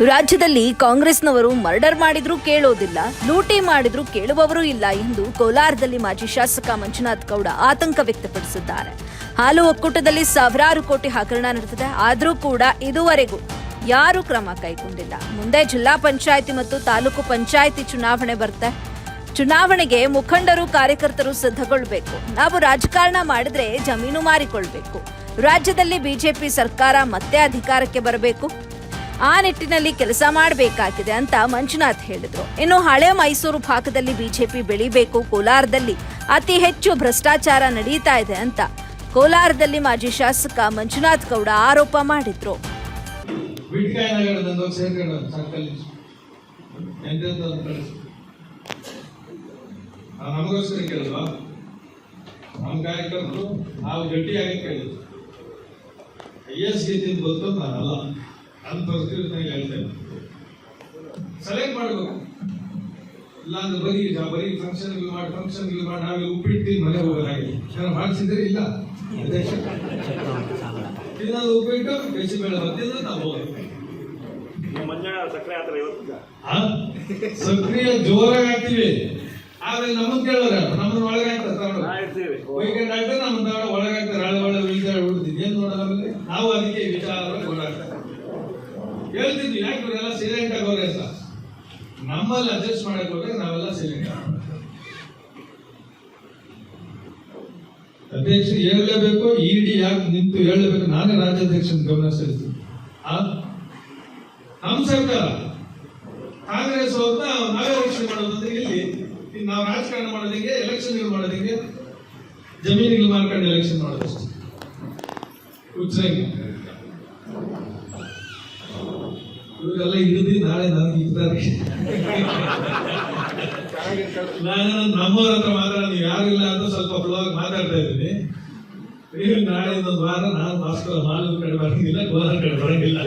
ರಾಜ್ಯದಲ್ಲಿ ಕಾಂಗ್ರೆಸ್ನವರು ಮರ್ಡರ್ ಮಾಡಿದ್ರೂ ಕೇಳೋದಿಲ್ಲ, ಲೂಟಿ ಮಾಡಿದ್ರೂ ಕೇಳುವವರೂ ಇಲ್ಲ ಎಂದು ಕೋಲಾರದಲ್ಲಿ ಮಾಜಿ ಶಾಸಕ ಮಂಜುನಾಥ್ ಗೌಡ ಆತಂಕ ವ್ಯಕ್ತಪಡಿಸಿದ್ದಾರೆ. ಹಾಲು ಒಕ್ಕೂಟದಲ್ಲಿ ಸಾವಿರಾರು ಕೋಟಿ ಹಗರಣ ನಡೆದಿದೆ, ಆದರೂ ಕೂಡ ಇದುವರೆಗೂ ಯಾರೂ ಕ್ರಮ ಕೈಗೊಂಡಿಲ್ಲ. ಮುಂದೆ ಜಿಲ್ಲಾ ಪಂಚಾಯಿತಿ ಮತ್ತು ತಾಲೂಕು ಪಂಚಾಯಿತಿ ಚುನಾವಣೆ ಬರುತ್ತೆ. ಚುನಾವಣೆಗೆ ಮುಖಂಡರು, ಕಾರ್ಯಕರ್ತರು ಸಿದ್ಧಗೊಳ್ಬೇಕು. ನಾವು ರಾಜಕಾರಣ ಮಾಡಿದ್ರೆ ಜಮೀನು ಮಾರಿಕೊಳ್ಬೇಕು. ರಾಜ್ಯದಲ್ಲಿ ಬಿಜೆಪಿ ಸರ್ಕಾರ ಮತ್ತೆ ಅಧಿಕಾರಕ್ಕೆ ಬರಬೇಕು. ಆ ನಿಟ್ಟಿನಲ್ಲಿ ಕೆಲಸ ಮಾಡಬೇಕಾಗಿದೆ ಅಂತ ಮಂಜುನಾಥ್ ಹೇಳಿದ್ರು. ಇನ್ನು ಹಳೆ ಮೈಸೂರು ಭಾಗದಲ್ಲಿ ಬಿಜೆಪಿ ಬೆಳಿಬೇಕು, ಕೋಲಾರದಲ್ಲಿ ಅತಿ ಹೆಚ್ಚು ಭ್ರಷ್ಟಾಚಾರ ನಡೀತಾ ಇದೆ ಅಂತ ಕೋಲಾರದಲ್ಲಿ ಮಾಜಿ ಶಾಸಕ ಮಂಜುನಾಥ್ ಗೌಡ ಆರೋಪ ಮಾಡಿದ್ರು. ಕಾರ್ಯಕರ್ತರು ಗಟ್ಟಿಯಾಗಿ ಕೇಳಿದ್ರು. ಐ ಎಸ್ ಗೊತ್ತು ನನ್ನ ಪರಿಸ್ಥಿತಿ ಹೇಳ್ತೇನೆ ಸೆಲೆಕ್ಟ್ ಮಾಡಬೇಕು. ಇಲ್ಲಾಂದ್ರೆ ಬರೀ ಬರೀ ಫಂಕ್ಷನ್ಗಳು ಮಾಡಿ ಫಂಕ್ಷನ್ಗಳು ಮಾಡಿ ನಾವೇ ಉಪ್ಪಿಟ್ಟು ಮನೆ ಹೋಗೋದಾಗಿದೆ. ನಾನು ಮಾಡಿಸಿದ್ರೆ ಇಲ್ಲ. ಅಧ್ಯಕ್ಷ ಉಪ್ಪಿಟ್ಟು ಉಪ್ಪಿಟ್ಟು ಬಿಸಿಬೇಳೆ ಬರ್ತಿದ್ರೆ ನಾವು ಸಕ್ರೆ ಆತರ? ಸಕ್ರಿಯ ಜೋರಾಗಿ ಹಾಕ್ತೀವಿ. ಆದ್ರೆ ನಮ್ಮನ್ನ ಕೇಳೋರ ನಮ್ಮನ್ನ ಒಳಗೆ ಹಾಕ್ತಾರೆ ವೀಕೆಂಡ್ ನಮ್ಮನ್ನ ತಗೊಂಡು ಒಳಗೆ ಹಾಕ್ತಾರೆ. ಹಳೆ ಒಳ್ಳೆ ವಿಚಾರ ಉಳಿದಿದ್ದು. ಏನ್ ನೋಡೋಣ ನಾವು ಅದಕ್ಕೆ ವಿಚಾರ ಓಡಾಡ್ತಾರೆ ಹೇಳ್ತಿದ್ವಿ ಯಾಕೆ ಇವರೆಲ್ಲ ಸೈಲೆಂಟ್ ಆಗೋರೆ ಅಂತ? ನಮ್ಮಲ್ಲಿ ಅಡ್ಜಸ್ಟ್ ಮಾಡಕ್ ಹೋದ್ರೆ ನಾವೆಲ್ಲ ಸೈಲೆಂಟ್ ಅಧ್ಯಕ್ಷ ಹೇಳಲೇಬೇಕು ಇಡಿ ಯಾಕೆ ನಿಂತು ಹೇಳಲೇಬೇಕು? ನಾನೇ ರಾಜ್ಯಾಧ್ಯಕ್ಷನ ಗಮನ ಸೆಳೆತೀನಿ. ನಮ್ಮ ಸರ್ಕಾರ, ಕಾಂಗ್ರೆಸ್ ಅವ್ರನ್ನ ನಾವೇ ಎಲೆಕ್ಷನ್ ಮಾಡೋದಂದ್ರೆ ಇಲ್ಲಿ ನಾವು ರಾಜಕಾರಣ ಮಾಡೋದಂಗೆ ಎಲೆಕ್ಷನ್ ಮಾಡೋದಿಂಗೆ ಜಮೀನಿಗೆ ಮಾರ್ಕೊಂಡು ಎಲೆಕ್ಷನ್ ಮಾಡೋದಷ್ಟೇ ಹುಚ್ಚರಂಗೆ ನಾನು ನಮ್ಮವ್ರ ಹತ್ರ ಮಾತಾಡಿ ಯಾರಿಲ್ಲ ಅಂತ ಸ್ವಲ್ಪ ಬ್ಲಾಗ್ ಮಾತಾಡ್ತಾ ಇದ್ದೀನಿ. ನೀವು ನಾಳೆ ಒಂದು ವಾರ ನಾನು ಮಾಸ್ಕ್ ಮಾಲು ಕಡೆ ಬರೋಂಗಿಲ್ಲ ಗೋಧನ ಕಡೆ ಬರಂಗಿಲ್ಲ.